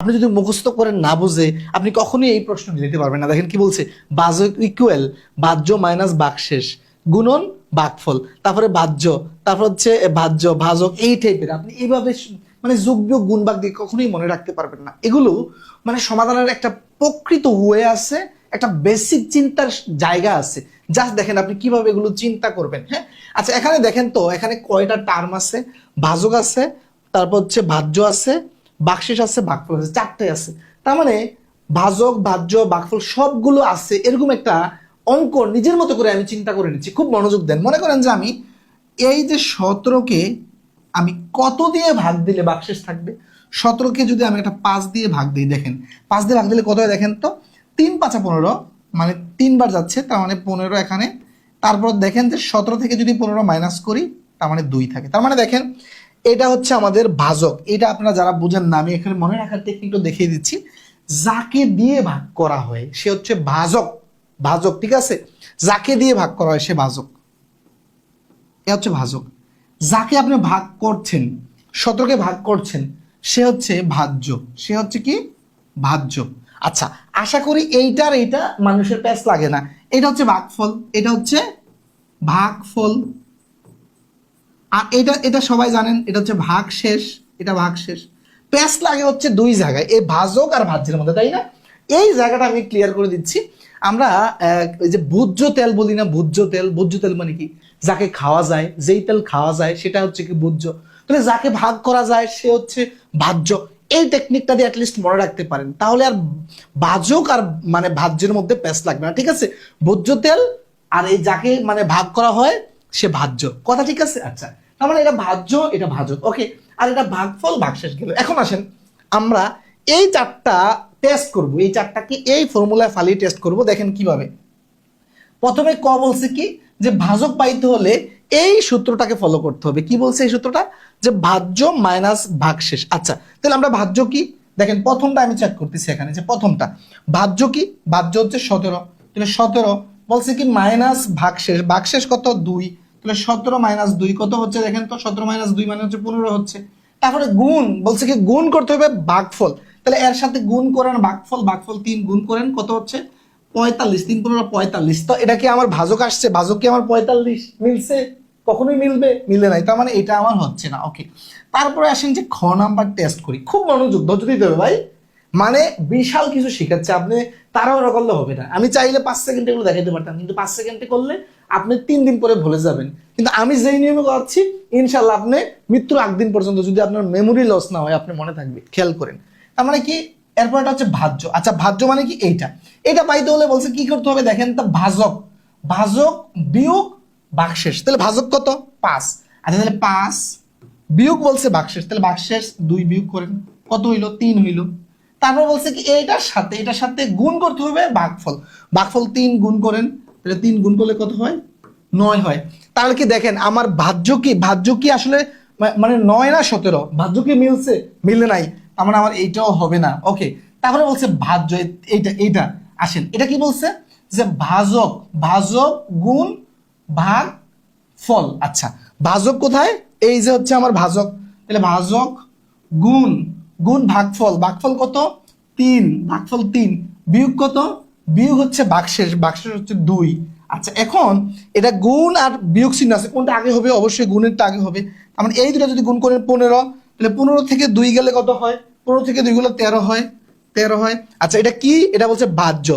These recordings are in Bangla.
আপনি যদি মুখস্থ করেন না বুঝে, আপনি কখনোই এই প্রশ্ন দিতে পারবেন না। দেখেন কি বলছে? বাজক ইকুয়াল বাহ্য মাইনাস বাকশেষ, গুণন বাকফল, তারপরে বাহ্য, তারপর হচ্ছে বাহ্য ভাজক এই টাইপের আপনি এইভাবে মানে যোগ বিয়োগ গুণ বাগ দিয়ে কখনোই মনে রাখতে পারবেন না। এগুলো মানে সমাধানের একটা প্রকৃত ওয়ে আছে, একটা বেসিক চিন্তার জায়গা আছে। জাস্ট দেখেন আপনি কীভাবে এগুলো চিন্তা করবেন হ্যাঁ? আচ্ছা এখানে দেখেন তো, এখানে কয়টা টার্ম আছে? ভাজক আছে, তারপর হচ্ছে ভাজ্য আছে বাকশেষ আছে বাকফল আছে চারটে আছে। তার মানে ভাজক ভাজ্য বাকফল সবগুলো আছে, এরকম একটা অঙ্ক নিজের মতো করে আমি চিন্তা করে নিচ্ছি। খুব মনোযোগ দেন। মনে করেন যে আমি এই যে সতেরোকে আমি কত দিয়ে ভাগ দিলে বাকশেষ থাকবে? সতেরোকে যদি আমি একটা পাঁচ দিয়ে ভাগ দিই, দেখেন, পাঁচ দিয়ে ভাগ দিলে কত হয় দেখেন তো? তিন পাঁচা পনেরো মানে তিনবার যাচ্ছে, তার মানে পনেরো এখানে। তারপর দেখেন যে সতেরো থেকে যদি পনেরো মাইনাস করি, তার মানে দুই থাকে। তার মানে দেখেন এটা হচ্ছে আমাদের ভাজক। এটা আপনারা যারা বুঝেন না, আমি এখানে মনে রাখার টেকনিকটা দেখিয়ে দিচ্ছি। যাকে দিয়ে ভাগ করা হয়, সে হচ্ছে ভাজক। ভাজক, ঠিক আছে? যাকে দিয়ে ভাগ করা হয়, সে ভাজক। এ হচ্ছে ভাজক। যাকে আপনি ভাগ করছেন, সতেরোকে ভাগ করছেন, সে হচ্ছে ভাজ্য। সে হচ্ছে কি? ভাজ্য। আচ্ছা আশা করি এইটার এইটা মানুষের প্যাস লাগে না। এটা হচ্ছে ভাগফল। এটা হচ্ছে ভাগফল। আর এটা এটা সবাই জানেন, এটা হচ্ছে ভাগ শেষ, এটা ভাগ শেষ। প্যাস লাগে হচ্ছে দুই জায়গায় এই ভাজক আর ভাজ্যের মধ্যে, তাই না? এই জায়গাটা আমি ক্লিয়ার করে দিচ্ছি। আমরা যে ভোজ্য তেল বলি না, ভোজ্য তেল ভোজ্য তেল মানে কি? যাকে খাওয়া যায়, যেই তেল খাওয়া যায়, সেটা হচ্ছে কি ভোজ্য। তাহলে যাকে ভাগ করা যায়, সে হচ্ছে ভাজ্য। এই টেকনিকটা দিয়ে অ্যাটলিস্ট মনে রাখতে পারেন। তাহলে আর ভাজক আর মানে ভাজ্যের মধ্যে প্যাস লাগবে না, ঠিক আছে? ভোজ্য তেল আর এই যাকে মানে ভাগ করা হয় সে ভাজ্য। কথা ঠিক আছে? আচ্ছা। তার মানে এটা ভাজ্য, এটা ভাজক। ওকে আর এটা ভাগফল, ভাগশেষ গেল। এখন আসেন, আমরা এই চারটা টেস্ট করব। এই চারটাকে এই ফর্মুলায় ফালিয়ে টেস্ট করব। দেখেন কীভাবে। প্রথমে ক বলছে কি? যে ভাজক পাইতে হলে এই সূত্রটাকে ফলো করতে হবে। কি বলছে এই সূত্রটা? যে ভাজ্য মাইনাস ভাগশেষ। আচ্ছা তাহলে আমরা ভাজ্য কি? দেখেন, প্রথমটা আমি চেক করতেছি এখানে, যে প্রথমটা। ভাজ্য কি? ভাজ্য হচ্ছে সতেরো। তাহলে সতেরো বলছে কি? মাইনাস ভাগশেষ। ভাগশেষ কত? দুই। তাহলে সতেরো মাইনাস দুই কত হচ্ছে দেখেন তো? সতেরো মাইনাস দুই মানে হচ্ছে পনেরো হচ্ছে। তারপরে গুণ, বলছে কি গুণ করতে হবে ভাগফল তাহলে এর সাথে গুণ করেন ভাগফল ভাগফল তিন গুণ করেন, কত হচ্ছে? পঁয়তাল্লিশ, তিন পনেরো, পঁয়তাল্লিশ। তো এটা কি আমার ভাজক আসছে? ভাজক কি আমার পঁয়তাল্লিশ? মিলছে? কখনোই মিলবে? মিলে নাই তার মানে এটা আমার হচ্ছে না। ওকে তারপরে আসেন যে খ নাম্বার টেস্ট করি। খুব মনোযোগ, ধৈর্য দিতে হবে ভাই। মানে বিশাল কিছু শিখাচ্ছে আপনি তাড়াহুড়া করলে হবে না। আমি চাইলে পাঁচ সেকেন্ডে এগুলো দেখাতে পারতাম, কিন্তু পাঁচ সেকেন্ডে করলে আপনি তিন দিন পরে ভুলে যাবেন। কিন্তু আমি যেই নিয়মে করাচ্ছি ইনশাল্লাহ আপনি মৃত্যুর আগ দিন পর্যন্ত যদি আপনার মেমোরি লস না হয়, আপনি মনে থাকবে, খেয়াল করেন। তার মানে কি? এরপর এটা হচ্ছে ভাজ্য। আচ্ছা ভাজ্য মানে কি? এইটা। এটা পাইতে হলে বলছে কি করতে হবে? দেখেন তা, ভাজক। ভাজক বিয়োগ বাকশেষ তাহলে ভাজক কত? পাঁচ। আচ্ছা তাহলে পাঁচ বিয়োগ বলছে বাকশেষ তাহলে বাকশেষ দুই বিয়োগ করেন। কত হইল? তিন হইল। তারপর বলছে কি, এটার সাথে এটার সাথে গুণ করতে হবে ভাগফল ভাগফল তিন গুণ করেন, তাহলে তিন গুণ করলে কত হয়? নয় হয়। তাহলে কি দেখেন, আমার ভাজ্য কি ভাজ্য কি আসলে মানে নয় না সতেরো? ভাজ্য কি মিলছে? মিলে নাই। তার মানে আমার এইটাও হবে না। ওকে, তারপরে বলছে ভাজ্য এইটা এইটা। আসেন, এটা কি বলছে? যে ভাজক ভাজক গুণ ভাগ ফল। আচ্ছা ভাজক কোথায়? এই যে হচ্ছে আমার ভাজক। তাহলে ভাজক গুণ গুণ ভাগফল। ভাগফল কত? তিন। ভাগফল তিন। বিয়োগ কত? বিয়োগ হচ্ছে বাকশেষ বাকশেষ হচ্ছে দুই। আচ্ছা এখন এটা গুণ আর বিয়োগ চিহ্ন আছে। কোনটা আগে হবে? অবশ্যই গুণেরটা আগে হবে। তার মানে এই দুটো যদি গুণ করেন পনেরো, তাহলে পনেরো থেকে দুই গেলে কত হয়? পনেরো থেকে দুই গেলে তেরো হয়। তেরো হয়। আচ্ছা এটা কি? এটা বলছে ভাজ্য।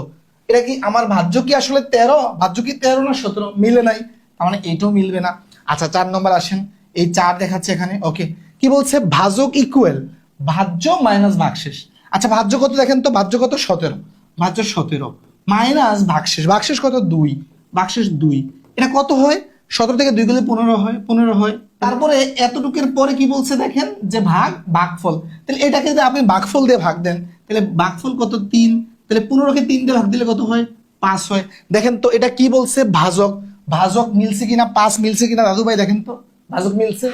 এটা কি আমার ভাজ্য কি আসলে তেরো? ভাজ্য কি তেরো না সতেরো? মিলে নাই। তার মানে এইটাও মিলবে না। আচ্ছা চার নম্বর আসেন। এই চার দেখাচ্ছে এখানে। ওকে। কি বলছে? ভাজক ইকুয়াল ভাজ্য মাইনাস ভাগশেষ। আচ্ছা ভাজ্য কত দেখেন তো? ভাজ্য কত? সতেরো। ভাজ্য সতেরো। মাইনাস ভাগশেষ। ভাগশেষ কত? দুই। ভাগশেষ দুই। এটা কত হয়? সতেরো থেকে দুই গেলে পনেরো হয়। পনেরো হয়। তারপরে এতটুকুর পরে কি বলছে দেখেন? যে ভাগ, ভাগফল। তাহলে এটাকে যদি আপনি ভাগফল দিয়ে ভাগ দেন, তাহলে ভাগফল কত? তিন। তাহলে পনেরোকে তিন দিয়ে ভাগ দিলে কত হয়? পাঁচ হয়। দেখেন তো এটা কি বলছে? ভাজক। ভাজক মিলছে কিনা? পাঁচ মিলছে কিনা? দাদু ভাই দেখেন তো। ভাজক মিলছে?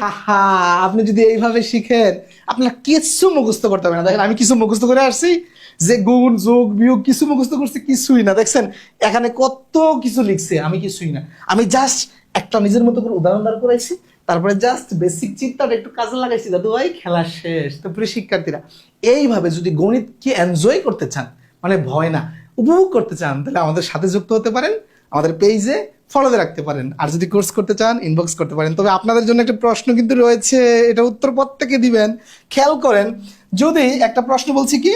আপনি যদি এইভাবে শিখেন, আপনার কিছু মুখস্থ করতে হবে না। দেখেন, আমি কিছু মুখস্থ করে আসছি, যে গুণ, যোগ, বিয়োগ কিছু মুখস্থ করছি, কিছুই না। দেখছেন, এখানে কত কিছু লিখছে, আমি কিছুই না। আমি জাস্ট একটা নিজের মতো করে উদাহরণ দাঁড় করাইছি, তারপরে জাস্ট বেসিক চিন্তাটা একটু কাজে লাগাইছি, দাদু ভাই, খেলা শেষ। তো প্রিয় শিক্ষার্থীরা, এইভাবে যদি গণিত গণিতকে এনজয় করতে চান মানে ভয় না, উপভোগ করতে চান, তাহলে আমাদের সাথে যুক্ত হতে পারেন। আমাদের পেজে ফলোতে রাখতে পারেন। আর যদি কোর্স করতে চান ইনবক্স করতে পারেন। তবে আপনাদের জন্য একটা প্রশ্ন কিন্তু রয়েছে, এটা উত্তর প্রত্যেকে দিবেন। খেয়াল করেন, যদি একটা প্রশ্ন বলছি কি?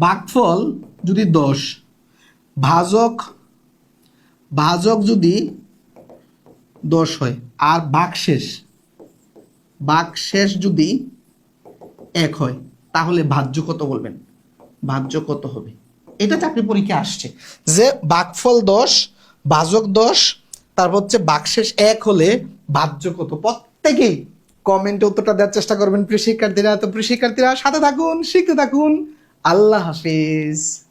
ভাগফল যদি দশ, ভাজক ভাজক যদি দশ হয়, আর বাকশেষ বাকশেষ যদি এক হয়, তাহলে ভাজ্য কত বলবেন? ভাজ্য কত হবে? এটা চাকরি পরীক্ষা আসছে। যে বাকফল দশ, বাজক দশ, তারপর হচ্ছে বাকশেষ এক হলে বাহ্য কত? প্রত্যেকেই কমেন্টে উত্তরটা দেওয়ার চেষ্টা করবেন। প্রিয় শিক্ষার্থীরা, তো প্রিয় শিক্ষার্থীরা, সাথে থাকুন, শিখতে থাকুন। আল্লাহ হাফিজ।